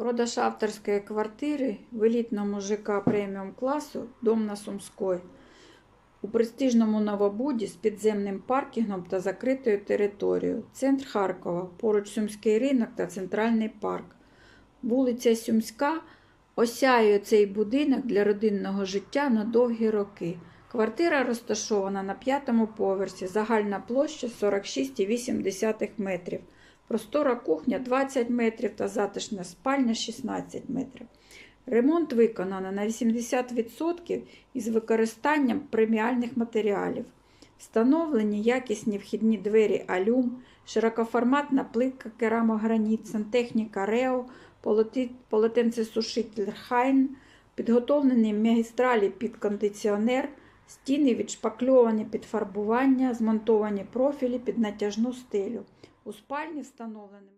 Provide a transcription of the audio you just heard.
Продаж авторської квартири в елітному ЖК преміум класу Дом на Сумській у престижному Новобуді з підземним паркінгом та закритою територією. Центр Харкова, поруч Сумський ринок та центральний парк. Вулиця Сумська осяює цей будинок для родинного життя на довгі роки. Квартира розташована на п'ятому поверсі, загальна площа 46,8 метрів. Простора кухня 20 метрів та затишна спальня 16 метрів. Ремонт виконано на 80% із використанням преміальних матеріалів. Встановлені якісні вхідні двері Алюм, широкоформатна плитка керамограніт, сантехніка Рео, полотенцесушитель Хайн, підготовлені магістралі під кондиціонер, стіни відшпакльовані під фарбування, змонтовані профілі під натяжну стелю. У спальні встановлені